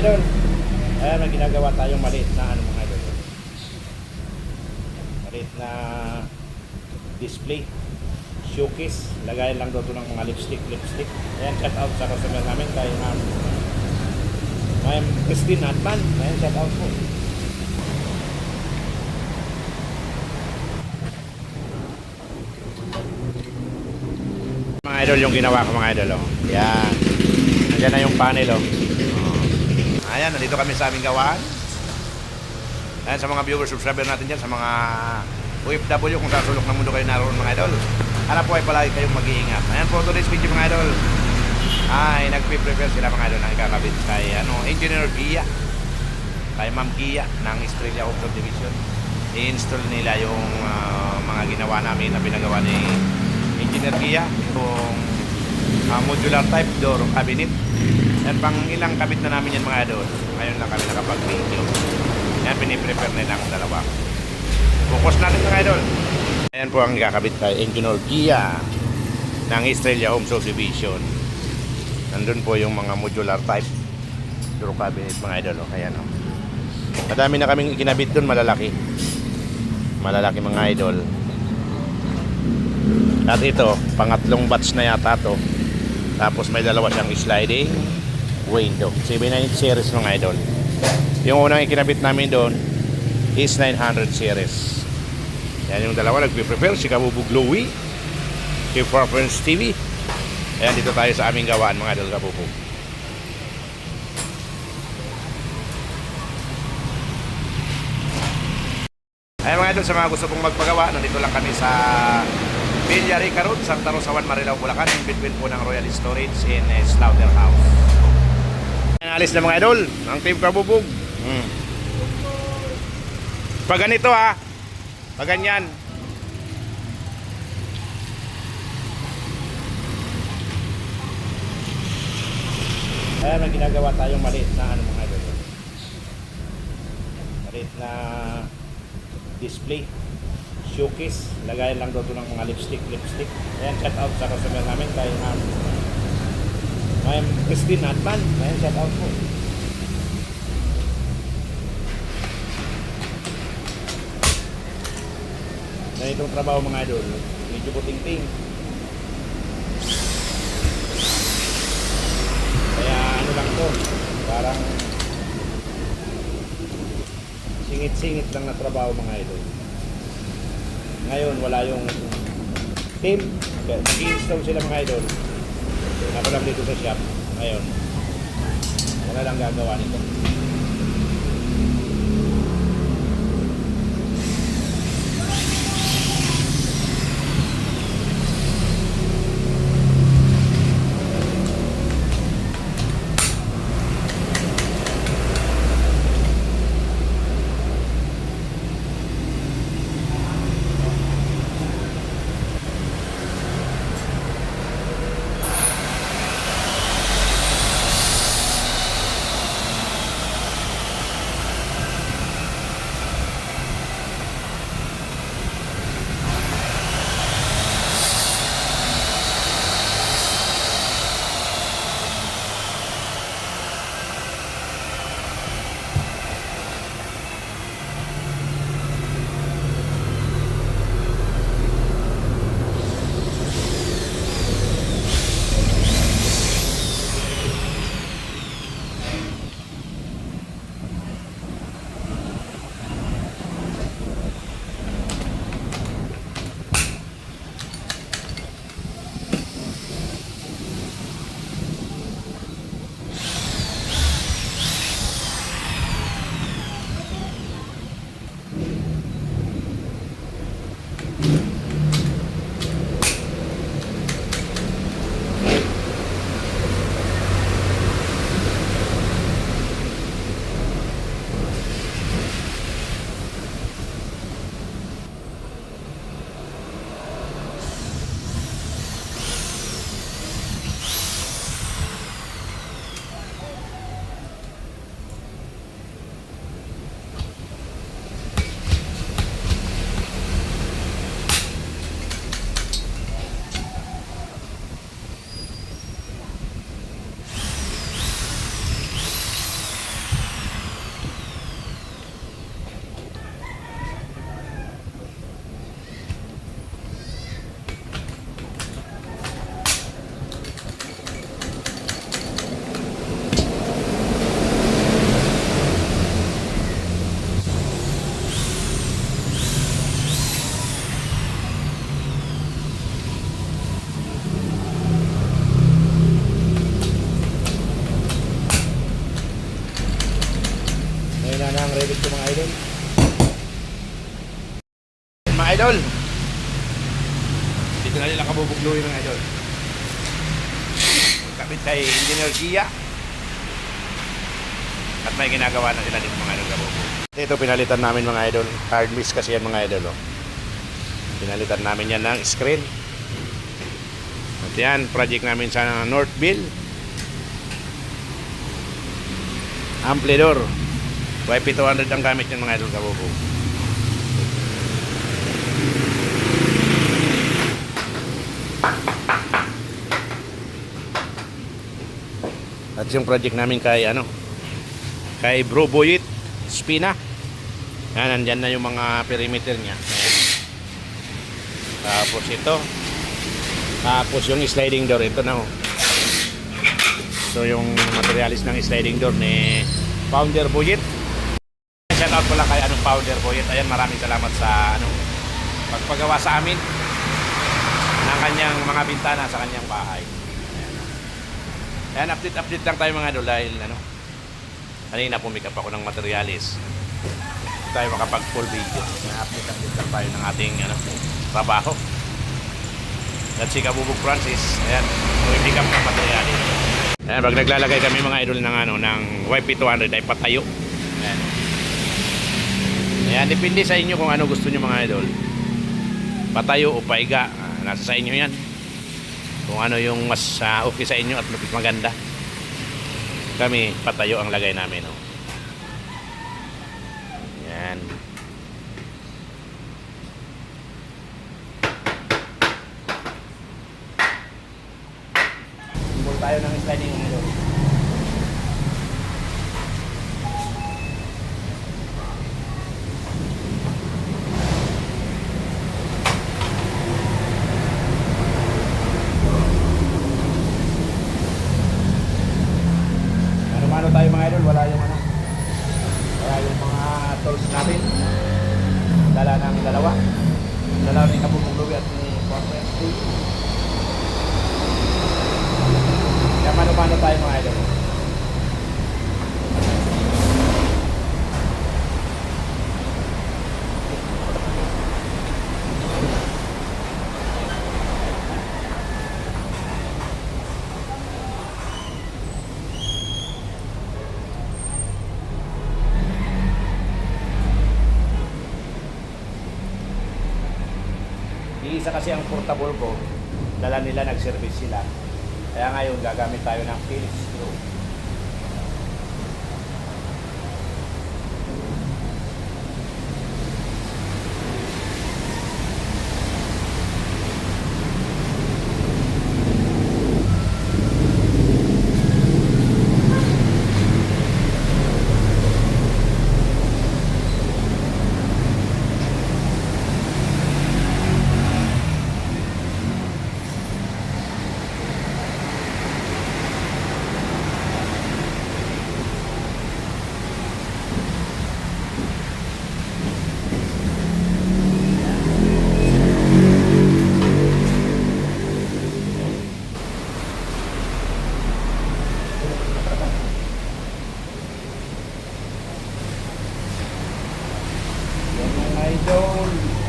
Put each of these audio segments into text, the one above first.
idol. Ayan, may ginagawa tayong maliit na ano mga idol. Maliit na display. Showcase. Lagayan lang ito ng mga lipstick, lipstick. Ayan, shout out sa customer namin kay Ma'am Ma'am Christine Atman. Ayan, shout out po. Mga idol yung ginawa ko mga idol. Oh. Yan. Nandiyan na yung panel. Oh. Ayan, nandito kami sa aming gawaan. Ayan, sa mga viewers, subscriber natin dyan, sa mga OFW kung sa sulok ng mundo kayo naroon mga idol. Hanap po ay palagi kayong mag-iingat. Ayan po, today's video mga idol. Ay, nagpe-prepare sila mga idol ng ikakabit kay ano, Engineer Gia. Kay Ma'am Gia ng Estrella Home Subdivision. I-install nila yung ah, mga ginawa namin na pinagawa ni Engineer Gia. Yung ah, modular type door cabinet. Yan pang ilang kabit na namin yan mga idol. Ngayon lang kami nakapag-video. Yan, piniprepare nila ang dalawa. Focus natin mga idol. Ayan po ang kakabit kay Engineer Gia ng Estrella Home Subdivision. Nandun po yung mga modular type door cabinet mga idol. Oh. Ayan o. Oh. Madami na kaming ikinabit dun malalaki. Malalaki mga idol. At ito, pangatlong batch na yata to. Tapos may dalawa siyang sliding window. 79 series mga idol. Yung unang ikinabit namin doon is 900 series. Yan yung dalawa nagpe-prepare. Si Kabubog Louie. Si Preference TV. Ayan, dito tayo sa aming gawaan mga idol Kabubog. Ayan mga idol, sa mga gusto pong magpagawa, nandito lang kami sa Villa Rica Road, Santa Rosa 1, Marilao, Bulacan, in between po ng Royal Storage in eh, Slaughterhouse. Alis na mga idol, ang team Kabubog. Hmm. Pag ganito ha, pag ganyan. Ayan, may ginagawa tayong maliit na ano mga idol. Maliit na display showcase lagayan lang ito ng mga lipstick lipstick ayan shout out sa customer namin kay Ma'am Ma'am Christine Atman ayan shout out po ganitong trabaho mga idol medyo puting-ting kaya ano lang to parang singit-singit lang na trabaho mga idol. Ngayon, wala yung team. Nag-install sila mga idol. Ako lang dito sa shop. Ngayon, wala lang gagawa nito. Dito na nila kabubugluhin mga idol. Kapit kay Engineer Gia. At may ginagawa na sila dito mga idol kabubug. Ito pinalitan namin mga idol. Hard miss kasi yan mga idol. Oh. Pinalitan namin yan ng screen. At yan, project namin sa Northville. Amplidor. YP200 ang gamit yung mga idol kabubog. At yung project namin kay ano, kay Bro Boyit Spina. Yan, nandyan na yung mga perimeter niya. Ayan. Tapos ito. Tapos yung sliding door, ito na oh. So yung materialis ng sliding door ni Founder Boyit. Shout out pala kay anong Founder Boyit. Ayan, maraming salamat sa ano pagpagawa sa amin ng kanyang mga bintana sa kanyang bahay. Ayan, update-update lang tayo mga idol dahil ano, kanina pumick up ako ng materialis. Tayo makapag full video. Na-update-update lang tayo ng ating ano, trabaho. That's si Kabubog Francis. Ayan, pumick up ng materialis. Ayan, pag naglalagay kami mga idol ng ano, ng YP200 ay patayo. Ayan. Ayan, depende sa inyo kung ano gusto nyo mga idol. Patayo o paiga. Ah, nasa sa inyo yan kung ano yung mas ah, okay sa inyo at mas maganda kami patayo ang lagay namin oh. yan Simbol tayo ng sliding ano Ano-ano idol, wala yung ano. Wala yung mga tools natin. Dala ng dalawa. Dala ni Kabubong Lubi at ni Corporate School. Kaya mano-mano tayo mga idol. Iisa kasi ang portable ko, dala nila nag-service sila. Kaya ngayon gagamit tayo ng Philips screw. Yan mga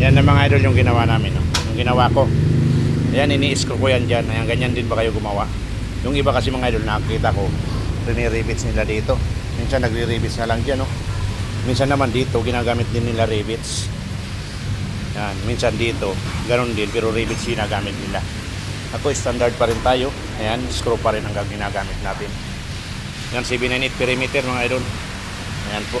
Yan na mga idol yung ginawa namin. No? Yung ginawa ko. Ayan, ini-screw ko yan dyan. Ayan, ganyan din ba kayo gumawa? Yung iba kasi mga idol, nakakita ko, rinirivets nila dito. Minsan nagre-rivets na lang dyan, no? Minsan naman dito, ginagamit din nila rivets. Yan, minsan dito, ganun din, pero rivet C na gamit nila. Ako, standard pa rin tayo. Ayan, screw pa rin ang ginagamit natin. Yan, 798 perimeter mga idol. Ayan po.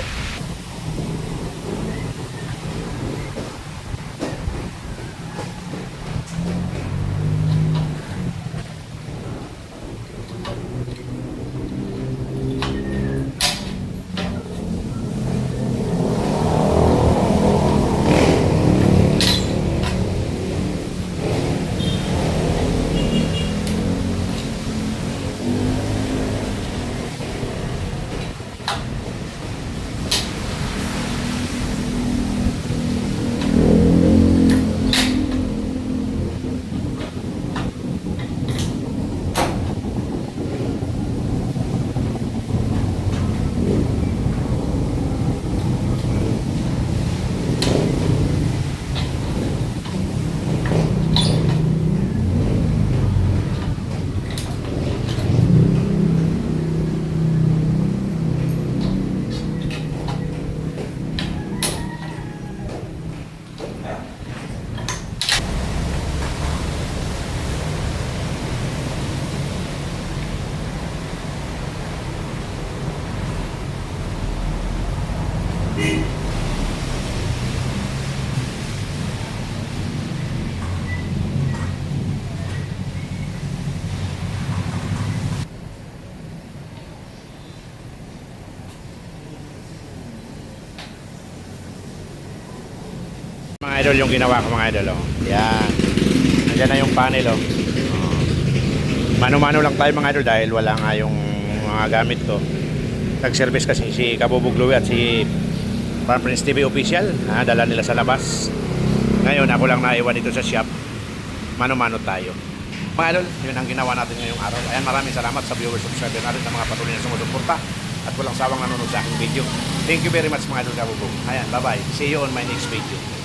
Mga idol, yung ginawa ko mga idol, oh. Yan. Nandiyan na yung panel, oh. Mano-mano lang tayo mga idol dahil wala nga yung mga gamit ko. Nag-service kasi si Kabubog Louie at si Farm Prince TV official. Ha, dala nila sa labas. Ngayon, ako lang naiwan dito sa shop. Mano-mano tayo. Mga idol, yun ang ginawa natin ngayong araw. Ayan, maraming salamat sa viewers, subscriber natin, sa mga patuloy na sumusuporta at walang sawang nanonood sa aking video. Thank you very much mga idol Kabubog. Ayan, bye-bye. See you on my next video.